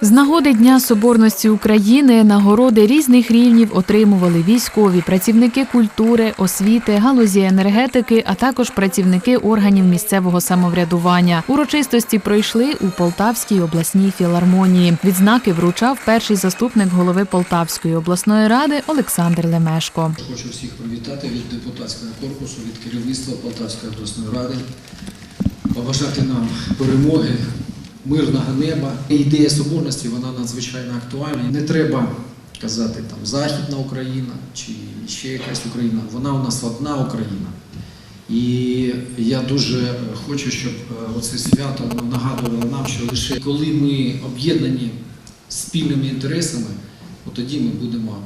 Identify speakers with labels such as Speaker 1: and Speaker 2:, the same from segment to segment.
Speaker 1: З нагоди Дня Соборності України нагороди різних рівнів отримували військові, працівники культури, освіти, галузі енергетики, а також працівники органів місцевого самоврядування. Урочистості пройшли у Полтавській обласній філармонії. Відзнаки вручав перший заступник голови Полтавської обласної ради Олександр Лемешко.
Speaker 2: Хочу всіх привітати від депутатського корпусу, від керівництва Полтавської обласної ради, побажати нам перемоги, мирного неба. Ідея соборності вона надзвичайно актуальна. Не треба казати там Західна Україна чи ще якась Україна. Вона у нас одна Україна. І я дуже хочу, щоб е, оце свято нагадувало нам, що лише коли ми об'єднані спільними інтересами, от тоді ми будемо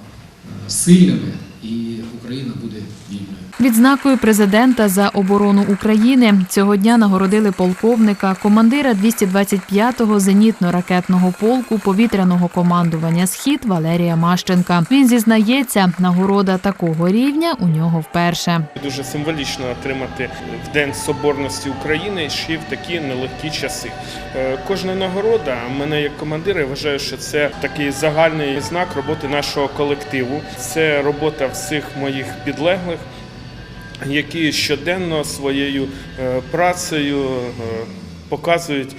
Speaker 2: е, сильними і Україна буде вільною.
Speaker 1: Відзнакою президента за оборону України цього дня нагородили полковника, командира 225-го зенітно-ракетного полку повітряного командування Схід Валерія Мащенка. Він зізнається, нагорода такого рівня у нього вперше.
Speaker 3: Дуже символічно отримати в День Соборності України ще в такі нелегкі часи. Е, Кожна нагорода мене як командира я вважаю, що це такий загальний знак роботи нашого колективу. Це робота всіх моїх підлеглих, які щоденно своєю е, працею е, показують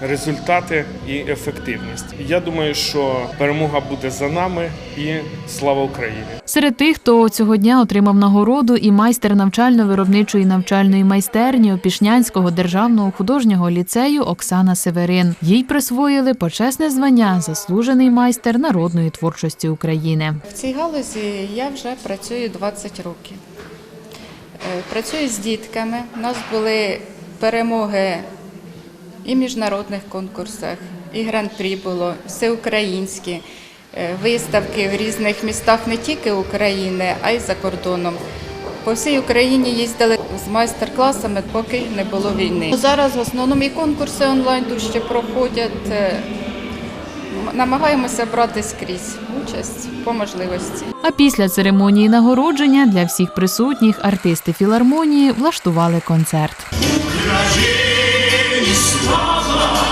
Speaker 3: результати і ефективність. Я думаю, що перемога буде за нами і слава Україні!
Speaker 1: Серед тих, хто цього дня отримав нагороду, і майстер навчально-виробничої навчальної майстерні Опішнянського державного художнього ліцею Оксана Северин. Їй присвоїли почесне звання заслужений майстер народної творчості України.
Speaker 4: В цій галузі я вже працюю 20 років. Е, Працюю з дітками. У нас були перемоги і міжнародних конкурсах, і гран-прі було, всеукраїнські е, виставки в різних містах не тільки України, а й за кордоном. По всій Україні їздили з майстер-класами, поки не було війни. Зараз в основному і конкурси онлайн тут ще проходять. Е, Намагаємося брати скрізь участь по можливості.
Speaker 1: А після церемонії нагородження для всіх присутніх артисти філармонії влаштували концерт.
Speaker 5: Україні слава,